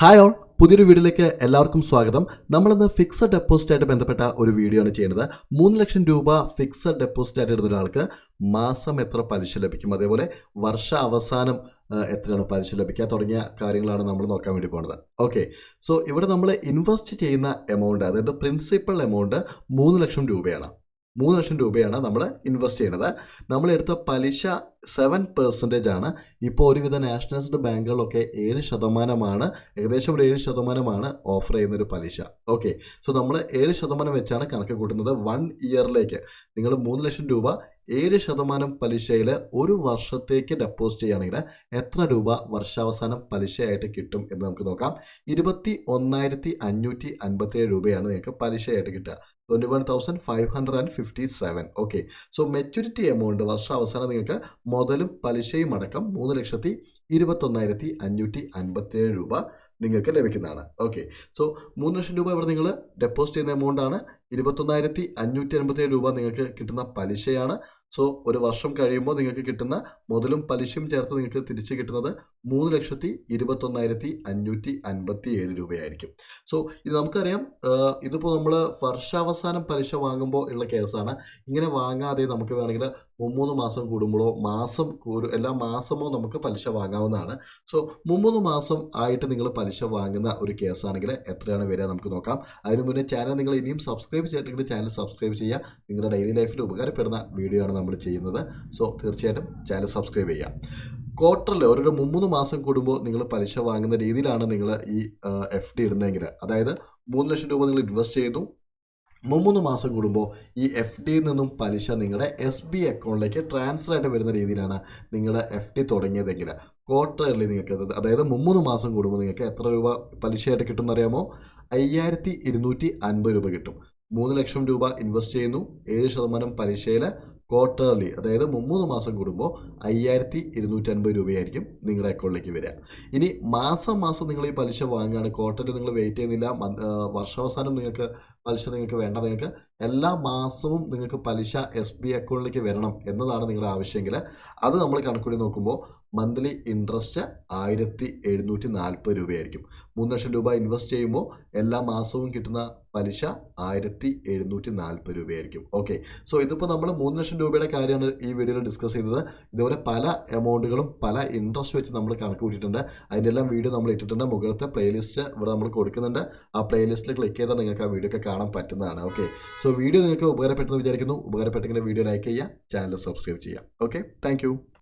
Hi all പുതിയൊരു വീഡിയോയിലേക്ക് എല്ലാവർക്കും സ്വാഗതം. നമ്മളിന്ന് ഫിക്സഡ് ഡെപ്പോസിറ്റ് ആയിട്ട് ബന്ധപ്പെട്ട ഒരു വീഡിയോ ആണ് ചെയ്യുന്നത്. മൂന്ന് ലക്ഷം രൂപ ഫിക്സഡ് ഡെപ്പോസിറ്റ് ആയിട്ട് ഇടുന്ന ഒരാൾക്ക് മാസം എത്ര പലിശ ലഭിക്കും? അതേപോലെ വർഷ അവസാനം എത്രയാണ് പലിശ ലഭിക്കുക? തുടങ്ങിയ കാര്യങ്ങളാണ് നമ്മൾ നോക്കാൻ വേണ്ടി പോകുന്നത്. ഓക്കെ സോ ഇവിടെ നമ്മൾ ഇൻവെസ്റ്റ് ചെയ്യുന്ന എമൗണ്ട് അതായത് പ്രിൻസിപ്പൽ എമൗണ്ട് മൂന്ന് ലക്ഷം രൂപയാണ്. മൂന്ന് ലക്ഷം രൂപയാണ് നമ്മൾ ഇൻവെസ്റ്റ് ചെയ്യുന്നത്. നമ്മൾ എടുത്ത പലിശ സെവൻ പെർസെന്റേജ് ആണ്. ഇപ്പോൾ ഒരുവിധ നാഷണലൈസ്ഡ് ബാങ്കുകളൊക്കെ ഏഴ് ശതമാനമാണ് ഏകദേശം ഒരു ഏഴ് ശതമാനമാണ് ഓഫർ ചെയ്യുന്ന ഒരു പലിശ. ഓക്കെ സോ നമ്മൾ ഏഴ് ശതമാനം വെച്ചാണ് കണക്ക് കൂട്ടുന്നത് വൺ ഇയറിലേക്ക് നിങ്ങൾ മൂന്ന് ലക്ഷം രൂപ ഏഴ് ശതമാനം പലിശയിൽ ഒരു വർഷത്തേക്ക് ഡെപ്പോസിറ്റ് ചെയ്യുകയാണെങ്കിൽ എത്ര രൂപ വർഷാവസാനം പലിശയായിട്ട് കിട്ടും എന്ന് നമുക്ക് നോക്കാം. ഇരുപത്തി ഒന്നായിരത്തി അഞ്ഞൂറ്റി അൻപത്തി ഏഴ് രൂപയാണ് നിങ്ങൾക്ക് പലിശയായിട്ട് കിട്ടുക. Twenty one thousand five hundred and fifty seven okay so maturity amount വർഷാവസാനം നിങ്ങൾക്ക് മുതലും പലിശയും അടക്കം മൂന്ന് ലക്ഷത്തി ഇരുപത്തൊന്നായിരത്തി അഞ്ഞൂറ്റി അൻപത്തിയേഴ് രൂപ നിങ്ങൾക്ക് ലഭിക്കുന്നതാണ്. ഓക്കെ സോ മൂന്ന് ലക്ഷം രൂപ ഇവിടെ നിങ്ങൾ ഡെപ്പോസിറ്റ് ചെയ്യുന്ന എമൗണ്ട് ആണ്. ഇരുപത്തൊന്നായിരത്തി അഞ്ഞൂറ്റി അൻപത്തിയേഴ് രൂപ നിങ്ങൾക്ക് കിട്ടുന്ന പലിശയാണ്. സോ ഒരു വർഷം കഴിയുമ്പോൾ നിങ്ങൾക്ക് കിട്ടുന്ന മുതലും പലിശയും ചേർത്ത് നിങ്ങൾക്ക് തിരിച്ച് കിട്ടുന്നത് മൂന്ന് ലക്ഷത്തി ഇരുപത്തൊന്നായിരത്തി അഞ്ഞൂറ്റി അൻപത്തി ഏഴ് രൂപയായിരിക്കും. സോ ഇത് നമുക്കറിയാം ഇതിപ്പോൾ നമ്മൾ വർഷാവസാനം പലിശ വാങ്ങുമ്പോൾ ഉള്ള കേസാണ്. ഇങ്ങനെ വാങ്ങാതെ നമുക്ക് വേണമെങ്കിൽ മുമ്മൂന്ന് മാസം കൂടുമ്പോഴോ മാസം കൂടു എല്ലാ മാസമോ നമുക്ക് പലിശ വാങ്ങാവുന്നതാണ്. സോ മുമ്മൂന്ന് മാസം ആയിട്ട് നിങ്ങൾ പലിശ വാങ്ങുന്ന ഒരു കേസാണെങ്കിൽ എത്രയാണ് വരിക നമുക്ക് നോക്കാം. അതിന് മുന്നേ ചാനൽ നിങ്ങൾ ഇനിയും സബ്സ്ക്രൈബ് ചെയ്തിട്ടുണ്ടെങ്കിൽ ചാനൽ സബ്സ്ക്രൈബ് ചെയ്യുക. നിങ്ങളുടെ ഡെയിലി ലൈഫിൽ ഉപകാരപ്പെടുന്ന വീഡിയോ ആണ് നമ്മൾ ചെയ്യുന്നത്. സോ തീർച്ചയായിട്ടും ചാനൽ സബ്സ്ക്രൈബ് ചെയ്യാം ക്വാർട്ടറിൽ ഓരോരോ മൂന്ന് മാസം കൂടുമ്പോൾ നിങ്ങൾ പലിശ വാങ്ങുന്ന രീതിയിലാണ് നിങ്ങൾ ഈ എഫ് ഡി ഇടുന്നതെങ്കിൽ. അതായത് മൂന്ന് ലക്ഷം രൂപ നിങ്ങൾ ഇൻവെസ്റ്റ് ചെയ്തു. മൂന്ന് മാസം കൂടുമ്പോൾ ഈ എഫ് ഡിയിൽ നിന്നും പലിശ നിങ്ങളുടെ എസ് ബി അക്കൗണ്ടിലേക്ക് ട്രാൻസ്ഫർ ആയിട്ട് വരുന്ന രീതിയിലാണ് നിങ്ങളുടെ എഫ് ഡി തുടങ്ങിയതെങ്കിൽ. ക്വാർട്ടറിൽ നിങ്ങൾക്ക് അതായത് മൂന്ന് മാസം കൂടുമ്പോൾ നിങ്ങൾക്ക് എത്ര രൂപ പലിശയായിട്ട് കിട്ടുമെന്നറിയാമോ അയ്യായിരത്തി ഇരുന്നൂറ്റി അൻപത് രൂപ കിട്ടും. മൂന്ന് ലക്ഷം രൂപ ഇൻവെസ്റ്റ് ചെയ്യുന്നു. ഏഴ് ശതമാനം പലിശയിൽ ക്വാർട്ടർലി അതായത് മുമ്മൂന്ന് മാസം കൂടുമ്പോൾ അയ്യായിരത്തി ഇരുന്നൂറ്റി അൻപത് രൂപയായിരിക്കും നിങ്ങളുടെ അക്കൗണ്ടിലേക്ക് വരിക. ഇനി മാസം മാസം നിങ്ങൾ ഈ പലിശ വാങ്ങുകയാണ്. ക്വാർട്ടറിൽ നിങ്ങൾ വെയിറ്റ് ചെയ്യുന്നില്ല. വർഷാവസാനം നിങ്ങൾക്ക് പലിശ നിങ്ങൾക്ക് വേണ്ട. നിങ്ങൾക്ക് എല്ലാ മാസവും നിങ്ങൾക്ക് പലിശ എസ് ബി അക്കൗണ്ടിലേക്ക് വരണം എന്നതാണ് നിങ്ങളുടെ ആവശ്യമെങ്കിൽ അത് നമ്മൾ കണക്കൂടി നോക്കുമ്പോൾ മന്ത്ലി ഇൻട്രസ്റ്റ് ആയിരത്തി എഴുന്നൂറ്റി നാൽപ്പത് രൂപയായിരിക്കും. മൂന്ന് ലക്ഷം രൂപ ഇൻവെസ്റ്റ് ചെയ്യുമ്പോൾ എല്ലാ മാസവും കിട്ടുന്ന പലിശ ആയിരത്തി എഴുന്നൂറ്റി നാൽപ്പത് രൂപയായിരിക്കും. ഓക്കെ സോ ഇതിപ്പോൾ നമ്മൾ മൂന്ന് ലക്ഷം രൂപയുടെ കാര്യമാണ് ഈ വീഡിയോയിൽ ഡിസ്കസ് ചെയ്തത്. ഇതുപോലെ പല എമൗണ്ടുകളും പല ഇൻട്രസ്റ്റ് വെച്ച് നമ്മൾ കണക്ക് കൂട്ടിയിട്ടുണ്ട്. അതിന്റെ എല്ലാം വീഡിയോ നമ്മൾ ഇട്ടിട്ടുണ്ട്. മുകളിലത്തെ പ്ലേലിസ്റ്റ് ഇവിടെ നമ്മൾ കൊടുക്കുന്നുണ്ട്. ആ പ്ലേലിസ്റ്റിൽ ക്ലിക്ക് ചെയ്താൽ നിങ്ങൾക്ക് ആ വീഡിയോ ഒക്കെ കാണാൻ പറ്റുന്നതാണ്. ഓക്കെ സോ വീഡിയോ നിങ്ങൾക്ക് ഉപകാരപ്പെട്ടെന്ന് വിചാരിക്കുന്നു. ഉപകാരപ്പെട്ടെങ്കിൽ വീഡിയോ ലൈക്ക് ചെയ്യുക ചാനൽ സബ്സ്ക്രൈബ് ചെയ്യുക. Okay thank